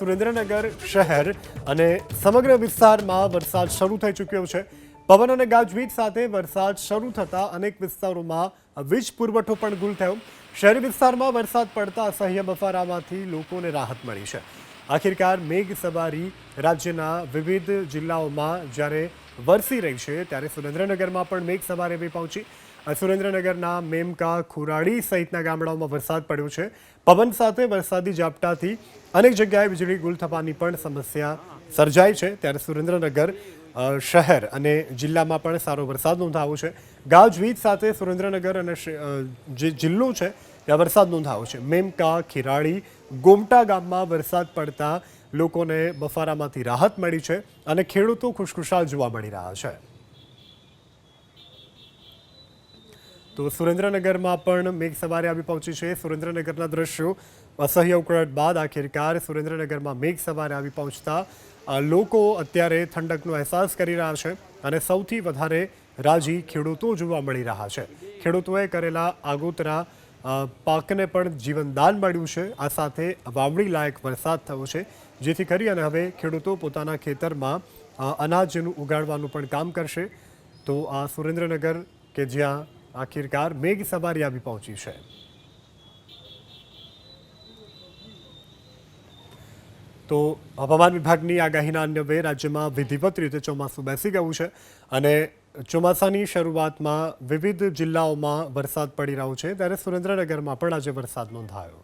સુરેન્દ્રનગર શહેર અને સમગ્ર વિસ્તારમાં વરસાદ શરૂ થઈ ચૂક્યો છે. પવન અને ગાજવીજ સાથે વરસાદ શરૂ થતા અનેક વિસ્તારોમાં વીજ પુરવઠો પણ ગુલ થયો. શહેરી વિસ્તારમાં વરસાદ પડતા અસહ્ય બફારામાંથી લોકોને રાહત મળી છે. આખિરકાર મેઘ સવારી રાજ્યના વિવિધ જિલ્લાઓમાં જ્યારે વરસી રહી છે, ત્યારે સુરેન્દ્રનગરમાં પણ મેઘ સવારી આવી પહોંચી. સુરેન્દ્રનગરના મેમકા ખુરાડી સહિતના ગામડાઓમાં વરસાદ પડ્યો છે. પવન સાથે વરસાદી ઝાપટાથી અનેક જગ્યાએ વીજળી ગુલ થવાની પણ સમસ્યા સર્જાઈ છે. ત્યારે સુરેન્દ્રનગર શહેર અને જિલ્લામાં પણ સારો વરસાદ નોંધાયો છે. ગાજવીજ સાથે સુરેન્દ્રનગર અને જે જિલ્લો છે, ત્યાં વરસાદ નોંધાયો છે. મેમકા ખીરાળી ગોમટા ગામમાં વરસાદ પડતા લોકોને બફારામાંથી રાહત મળી છે અને ખેડૂતો ખુશખુશાલ જોવા મળી રહ્યા છે. તો સુરેન્દ્રનગરમાં પણ મેઘ સવારે આવી પહોંચી છે. સુરેન્દ્રનગરના દ્રશ્યો અસહ્ય ઉકળાટ બાદ આખિરકાર સુરેન્દ્રનગરમાં મેઘ સવારે આવી પહોંચતા લોકો અત્યારે ઠંડકનો અહેસાસ કરી રહ્યા છે અને સૌથી વધારે રાજી ખેડૂતો જોવા મળી રહ્યા છે. ખેડૂતોએ કરેલા આગોતરા પાકને પણ જીવનદાન મળ્યું છે. આ સાથે વાવણી લાયક વરસાદ થયો છે, જેથી કરી અને હવે ખેડૂતો પોતાના ખેતરમાં અનાજનું ઉગાડવાનું પણ કામ કરશે. તો આ સુરેન્દ્રનગર કે જ્યાં આખિરકાર મેઘ સવારી આવી પહોંચી છે. તો હવામાન વિભાગની આગાહીના અન્વયે રાજ્યમાં વિધિવત રીતે ચોમાસું બેસી ગયું છે અને ચોમાસાની શરૂઆતમાં વિવિધ જિલ્લાઓમાં વરસાદ પડી રહ્યો છે. ત્યારે સુરેન્દ્રનગરમાં પણ આજે વરસાદ નોંધાયો.